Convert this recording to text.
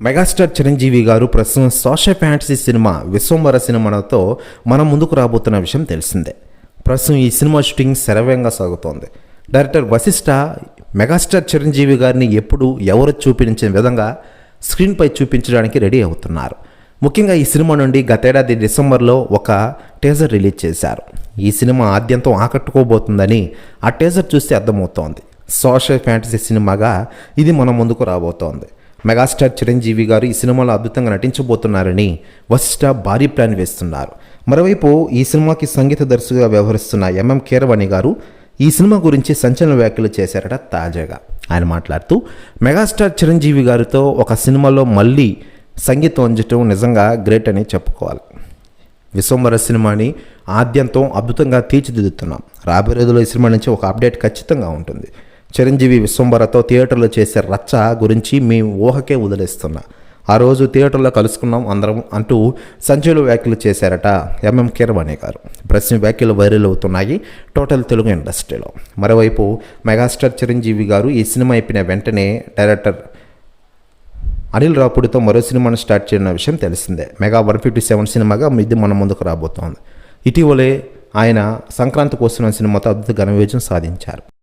Megastar Chiranjeevi గారు ప్రస్తుతం social fantasy cinema Vishwambhara సినిమాతో మనం ముందుకు రాబోతున్న విషయం తెలిసిందే. ప్రస్తుతం ఈ సినిమా షూటింగ్ శరవేగంగా సాగుతోంది. డైరెక్టర్ వశిష్ఠ మెగాస్టార్ చిరంజీవి గారిని ఎప్పుడు ఎవరు చూపించిన విధంగా స్క్రీన్పై చూపించడానికి రెడీ అవుతున్నారు. ముఖ్యంగా ఈ సినిమా నుండి గతేడాది డిసెంబర్లో ఒక టేజర్ రిలీజ్ చేశారు. ఈ సినిమా ఆద్యంతం ఆకట్టుకోబోతుందని ఆ టేజర్ చూస్తే అర్థమవుతోంది. సోషల్ ఫ్యాంటసీ సినిమాగా ఇది మన ముందుకు రాబోతోంది. మెగాస్టార్ చిరంజీవి గారు ఈ సినిమాలో అద్భుతంగా నటించబోతున్నారని వశిష్ఠ భారీ ప్లాన్ వేస్తున్నారు. మరోవైపు ఈ సినిమాకి సంగీత దర్శకుగా వ్యవహరిస్తున్న ఎంఎం కీరవాణి గారు ఈ సినిమా గురించి సంచలన వ్యాఖ్యలు చేశారట తాజాగా. ఆయన మాట్లాడుతూ మెగాస్టార్ చిరంజీవి గారితో ఒక సినిమాలో మళ్ళీ సంగీతం అందించడం నిజంగా గ్రేట్ అని చెప్పుకోవాలి. విశ్వంబర సినిమాని ఆద్యంతం అద్భుతంగా తీర్చిదిద్దుతున్నాం. రాబోయే రోజుల్లో ఈ సినిమా నుంచి ఒక అప్డేట్ ఖచ్చితంగా ఉంటుంది. చిరంజీవి విశ్వంబరతో థియేటర్లో చేసే రచ్చ గురించి మీ ఊహకే వదిలేస్తున్నా. ఆ రోజు థియేటర్లో కలుసుకున్నాం అందరం అంటూ సంచలన వ్యాఖ్యలు చేశారట ఎంఎం కీరవాణి గారు. ప్రశ్న వ్యాఖ్యలు వైరల్ అవుతున్నాయి టోటల్ తెలుగు ఇండస్ట్రీలో. మరోవైపు మెగాస్టార్ చిరంజీవి గారు ఈ సినిమా అయిపోయిన వెంటనే డైరెక్టర్ అనిల్ రాపుడితో మరో సినిమాను స్టార్ట్ చేయన విషయం తెలిసిందే. మెగా వన్ ఫిఫ్టీ సెవెన్ సినిమాగా ఇది మన ముందుకు రాబోతోంది. ఇటీవలే ఆయన సంక్రాంతి కోసం సినిమాతో అద్భుత ఘన విజయం సాధించారు.